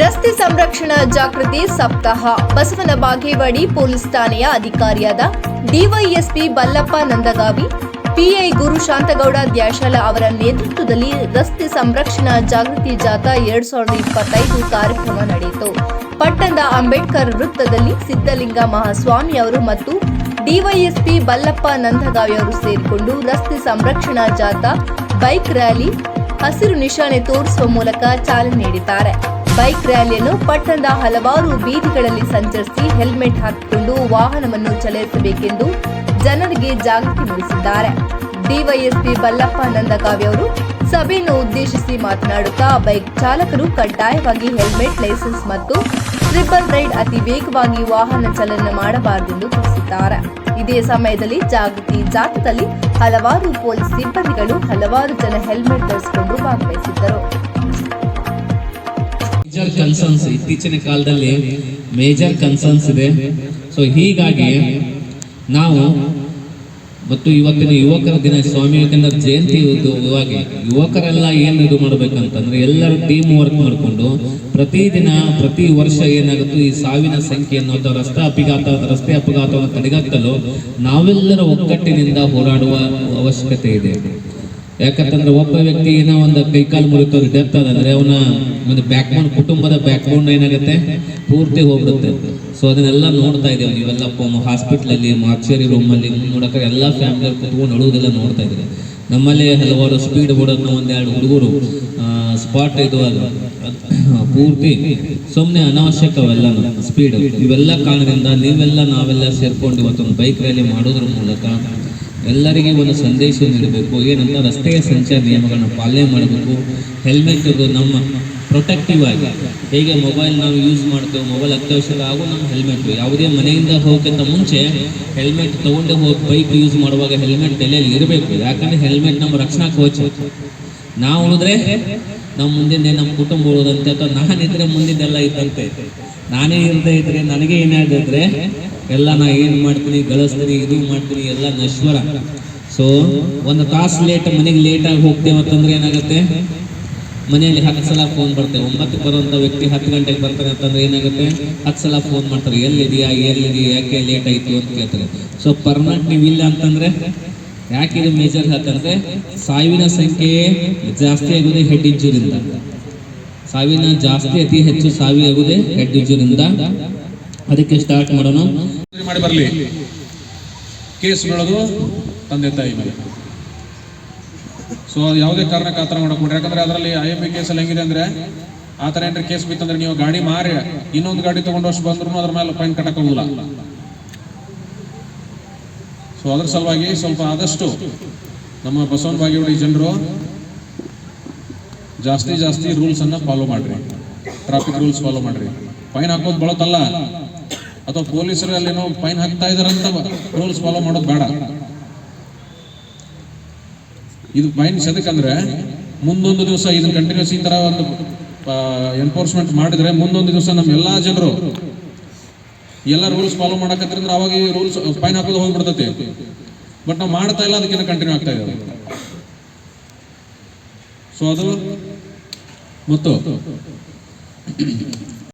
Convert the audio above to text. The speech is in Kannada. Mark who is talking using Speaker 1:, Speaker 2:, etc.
Speaker 1: ರಸ್ತೆ ಸಂರಕ್ಷಣಾ ಜಾಗೃತಿ ಸಪ್ತಾಹ ಬಸವನ ಬಾಗೇವಾಡಿ ಪೊಲೀಸ್ ಠಾಣೆಯ ಅಧಿಕಾರಿಯಾದ ಡಿವೈಎಸ್ಪಿ ಬಲ್ಲಪ್ಪ ನಂದಗಾವಿ, ಪಿಐ ಗುರು ಶಾಂತಗೌಡ ದ್ಯಾಶಾಲ ಅವರ ನೇತೃತ್ವದಲ್ಲಿ ರಸ್ತೆ ಸಂರಕ್ಷಣಾ ಜಾಗೃತಿ ಜಾಥಾ ಎರಡ್ ಸಾವಿರದ ಇಪ್ಪತ್ತೈದು ಕಾರ್ಯಕ್ರಮ ನಡೆಯಿತು. ಪಟ್ಟಣದ ಅಂಬೇಡ್ಕರ್ ವೃತ್ತದಲ್ಲಿ ಸಿದ್ದಲಿಂಗ ಮಹಾಸ್ವಾಮಿ ಅವರು ಮತ್ತು ಡಿವೈಎಸ್ಪಿ ಬಲ್ಲಪ್ಪ ನಂದಗಾವಿ ಅವರು ಸೇರಿಕೊಂಡು ರಸ್ತೆ ಸಂರಕ್ಷಣಾ ಜಾಥಾ, ಬೈಕ್ ರ್ಯಾಲಿ, ಹಸಿರು ನಿಶಾನೆ ತೋರಿಸುವ ಮೂಲಕ ಚಾಲನೆ ನೀಡಿದ್ದಾರೆ. ಬೈಕ್ ರ್ಯಾಲಿಯನ್ನು ಪಟ್ಟಣದ ಹಲವಾರು ಬೀದಿಗಳಲ್ಲಿ ಸಂಚರಿಸಿ ಹೆಲ್ಮೆಟ್ ಹಾಕಿಕೊಂಡು ವಾಹನವನ್ನು ಚಲಾಯಿಸಬೇಕೆಂದು ಜನರಿಗೆ ಜಾಗೃತಿ ಮೂಡಿಸಿದ್ದಾರೆ. ಡಿವೈಎಸ್ಪಿ ಬಲ್ಲಪ್ಪ ನಂದಗಾವಿ ಅವರು ಸಭೆಯನ್ನು ಉದ್ದೇಶಿಸಿ ಮಾತನಾಡುತ್ತಾ ಬೈಕ್ ಚಾಲಕರು ಕಡ್ಡಾಯವಾಗಿ ಹೆಲ್ಮೆಟ್, ಲೈಸೆನ್ಸ್ ಮತ್ತು ಟ್ರಿಪಲ್ ರೈಡ್ ಅತಿ ವೇಗವಾಗಿ ವಾಹನ ಚಲನೆ ಮಾಡಬಾರದೆಂದು ತಿಳಿಸಿದ್ದಾರೆ. ಇದೇ ಸಮಯದಲ್ಲಿ ಜಾಗೃತಿ ಜಾಥಾದಲ್ಲಿ ಹಲವಾರು ಪೊಲೀಸ್ ಸಿಬ್ಬಂದಿಗಳು ಹಲವಾರು ಜನ ಹೆಲ್ಮೆಟ್ ಧರಿಸಿಕೊಂಡು ಭಾಗವಹಿಸಿದ್ದರು.
Speaker 2: ಮೇಜರ್ ಕನ್ಸರ್ನ್ಸ್ ಇತ್ತೀಚಿನ ಕಾಲದಲ್ಲಿ ಮೇಜರ್ ಕನ್ಸರ್ನ್ಸ್ ಇದೆ. ಸೊ ಹೀಗಾಗಿ ನಾವು ಮತ್ತು ಇವತ್ತಿನ ಯುವಕರ ದಿನ ಸ್ವಾಮಿ ವಿವೇಕಾನಂದ ಜಯಂತಿ ಇವಾಗಿ ಯುವಕರೆಲ್ಲ ಏನು ಇದು ಮಾಡ್ಬೇಕಂತಂದ್ರೆ ಎಲ್ಲರೂ ಟೀಮ್ ವರ್ಕ್ ಮಾಡಿಕೊಂಡು ಪ್ರತಿದಿನ ಪ್ರತಿ ವರ್ಷ ಏನಾಗುತ್ತೋ ಈ ಸಾವಿನ ಸಂಖ್ಯೆ ಅನ್ನೋದು ರಸ್ತೆ ಅಪಘಾತ, ರಸ್ತೆ ಅಪಘಾತವನ್ನು ತಡೆಗಟ್ಟಲು ನಾವೆಲ್ಲರ ಒಗ್ಗಟ್ಟಿನಿಂದ ಹೋರಾಡುವ ಅವಶ್ಯಕತೆ ಇದೆ. ಯಾಕಂತಂದ್ರೆ ಒಬ್ಬ ವ್ಯಕ್ತಿ ಏನೋ ಒಂದು ಕೈಕಾಲು ಮುರಿತು ಡೆತ್ ಅದಂದ್ರೆ ಅವನ ಒಂದು ಬ್ಯಾಕ್ ಬೋನ್ ಕುಟುಂಬದ ಬ್ಯಾಕ್ ಬೋನ್ ಏನಾಗುತ್ತೆ? ಪೂರ್ತಿ ಹೋಗ್ಬಿಡುತ್ತೆ. ಸೊ ಅದನ್ನೆಲ್ಲ ನೋಡ್ತಾ ಇದ್ದೇವೆ ನೀವೆಲ್ಲ ಹಾಸ್ಪಿಟಲ್ ಅಲ್ಲಿ ಮಾರ್ಚರಿ ರೂಮ್ ಅಲ್ಲಿ ನೋಡಕ್ಕೆ ಎಲ್ಲ ಫ್ಯಾಮಿಲಿ ಕುತ್ಕೊಂಡು ಅಳುವುದೆಲ್ಲ ನೋಡ್ತಾ ಇದ್ದಾರೆ. ನಮ್ಮಲ್ಲಿ ಹಲವಾರು ಸ್ಪೀಡ್ ಬೋರ್ಡನ್ನು ಒಂದೆರಡು ಹುಡುಗರು ಸ್ಪಾಟ್ ಇದು ಪೂರ್ತಿ ಸುಮ್ಮನೆ ಅನಾವಶ್ಯಕವೆಲ್ಲ ಸ್ಪೀಡ್ ಇವೆಲ್ಲ ಕಾರಣದಿಂದ ನೀವೆಲ್ಲ ನಾವೆಲ್ಲ ಸೇರ್ಕೊಂಡು ಇವತ್ತೊಂದು ಬೈಕ್ ರ್ಯಾಲಿ ಮಾಡೋದ್ರ ಮೂಲಕ ಎಲ್ಲರಿಗೆ ಒಂದು ಸಂದೇಶ ನೀಡಬೇಕು. ಏನಂತ ರಸ್ತೆಯ ಸಂಚಾರ ನಿಯಮಗಳನ್ನು ಪಾಲನೆ ಮಾಡಬೇಕು. ಹೆಲ್ಮೆಟ್ ನಮ್ಮ ಪ್ರೊಟೆಕ್ಟಿವ್ ಆಗಿ. ಹೇಗೆ ಮೊಬೈಲ್ ನಾವು ಯೂಸ್ ಮಾಡ್ತೇವೆ ಮೊಬೈಲ್ ಅತ್ಯವಶ್ಯಕ ಆಗೋ ನಮ್ಮ ಹೆಲ್ಮೆಟ್ ಯಾವುದೇ ಮನೆಯಿಂದ ಹೋಗೋಕ್ಕಿಂತ ಮುಂಚೆ ಹೆಲ್ಮೆಟ್ ತಗೊಂಡು ಹೋಗಿ ಬೈಕ್ ಯೂಸ್ ಮಾಡುವಾಗ ಹೆಲ್ಮೆಟ್ ತಲೆಯಲ್ಲಿ ಇರಬೇಕು. ಯಾಕಂದ್ರೆ ಹೆಲ್ಮೆಟ್ ನಮ್ಮ ರಕ್ಷಣಾ ಕವಚ ನಾವು ಉಳಿದ್ರೆ ನಮ್ಮ ಮುಂದಿನ ನಮ್ಮ ಕುಟುಂಬ ಉಳಿದಂತೆ ಅಥವಾ ನಾನಿದ್ರೆ ಮುಂದಿದ್ದೆಲ್ಲ ಇದ್ದಂತೆ. ನಾನೇ ಇರದೇ ಇದ್ರೆ ನನಗೆ ಏನಾಗಿದ್ರೆ ಎಲ್ಲ ನಾ ಏನು ಮಾಡ್ತೀನಿ, ಗಳಿಸ್ತೀನಿ, ಇದು ಮಾಡ್ತೀನಿ, ಎಲ್ಲ ನಶ್ವರ. ಸೊ ಒಂದು ತಾಸು ಲೇಟ್ ಮನೆಗೆ ಲೇಟಾಗಿ ಹೋಗ್ತೇವೆ ಅಂತಂದ್ರೆ ಏನಾಗುತ್ತೆ? ಮನೆಯಲ್ಲಿ ಹತ್ತು ಸಲ ಫೋನ್ ಬರ್ತೇವೆ. ಒಂಬತ್ತು ಬರುವಂಥ ವ್ಯಕ್ತಿ ಹತ್ತು ಗಂಟೆಗೆ ಬರ್ತಾರೆ ಅಂತಂದ್ರೆ ಏನಾಗುತ್ತೆ? ಹತ್ತು ಸಲ ಫೋನ್ ಮಾಡ್ತಾರೆ. ಎಲ್ಲಿದೆಯಾ ಎಲ್ಲಿದೆಯಾ ಯಾಕೆ ಲೇಟ್ ಆಯ್ತು ಅಂತ ಕೇಳ್ತಾರೆ. ಸೊ ಪರ್ಮನೆಂಟ್ ನೀವು ಇಲ್ಲ ಅಂತಂದ್ರೆ, ಯಾಕೆ ಇದು ಮೇಜರ್ ಅಂತಂದ್ರೆ ಸಾವಿನ ಸಂಖ್ಯೆ ಜಾಸ್ತಿ ಆಗೋದೇ ಹೆಡ್ ಇಂಜೂರಿಂದ ಸಾವಿನ ಜಾಸ್ತಿ ಅತಿ ಹೆಚ್ಚು ಸಾವಿ ಆಗುದೇ ಹೆಡ್ ಇಂಜೂರಿಂದ ಅದಕ್ಕೆ ಸ್ಟಾರ್ಟ್ ಮಾಡೋಣ.
Speaker 3: ಮಾಡಿ ಬರಲಿ. ಕೇಸ್ ಬೀಳೋದು ತಂದೆ ತಾಯಿ ಮೇಲೆ. ಸೊ ಯಾವುದೇ ಕಾರಣಕ್ಕೆ ಆ ಥರ ಯಾಕಂದ್ರೆ ಅದರಲ್ಲಿ ಐ ಎಂ ಬಿ ಕೇಸಲ್ಲಿ ಹೆಂಗಿದೆ ಅಂದ್ರೆ, ಆ ಥರ ಏನ್ರಿ ಕೇಸ್ ಬಿತ್ತಂದ್ರೆ ನೀವು ಗಾಡಿ ಮಾರಿ ಇನ್ನೊಂದು ಗಾಡಿ ತಗೊಂಡು ಅಷ್ಟು ಬಂದ್ರು ಅದ್ರ ಮೇಲೆ ಫೈನ್ ಕಟ್ಟಕ್ಕಾಗಲ್ಲ ಸೊ ಅದ್ರ ಸಲುವಾಗಿ ಸ್ವಲ್ಪ ಆದಷ್ಟು ನಮ್ಮ ಬಸವನ ಬಾಗೇವಾಡಿ ಜನರು ಜಾಸ್ತಿ ಜಾಸ್ತಿ ರೂಲ್ಸ್ ಅನ್ನ ಫಾಲೋ ಮಾಡ್ರಿ. ಟ್ರಾಫಿಕ್ ರೂಲ್ಸ್ ಫಾಲೋ ಮಾಡ್ರಿ. ಫೈನ್ ಹಾಕೋದು ಬಳತಲ್ಲ ಅಥವಾ ಪೊಲೀಸರು ಅಲ್ಲೇನೋ ಫೈನ್ ಹಾಕ್ತಾ ಇದಾರಂತ ರೂಲ್ಸ್ ಫಾಲೋ ಮಾಡೋದು ಬೇಡ. ಇದು ಫೈನ್ ಸದಕ್ಕಂದ್ರೆ ಮುಂದೊಂದು ದಿವಸ ಇದನ್ನ ಕಂಟಿನ್ಯೂಸ್ ಈ ತರ ಒಂದು ಎನ್ಫೋರ್ಸ್ಮೆಂಟ್ ಮಾಡಿದ್ರೆ ಮುಂದೊಂದು ದಿವಸ ನಮ್ಮ ಎಲ್ಲಾ ಜನರು, ಎಲ್ಲ ರೂಲ್ಸ್ ಫಾಲೋ ಮಾಡಕತ್ತಿದ್ರೆ ಅವಾಗ ಈ ರೂಲ್ಸ್ ಫೈನ್ ಹಾಕೋದು ಹೋಗ್ಬಿಡ್ತೈತಿ. ಬಟ್ ನಾವು ಮಾಡ್ತಾ ಇಲ್ಲ, ಅದಕ್ಕಿಂತ ಕಂಟಿನ್ಯೂ ಆಗ್ತಾ ಇದೆ ಸೊ ಅದು, ಮತ್ತು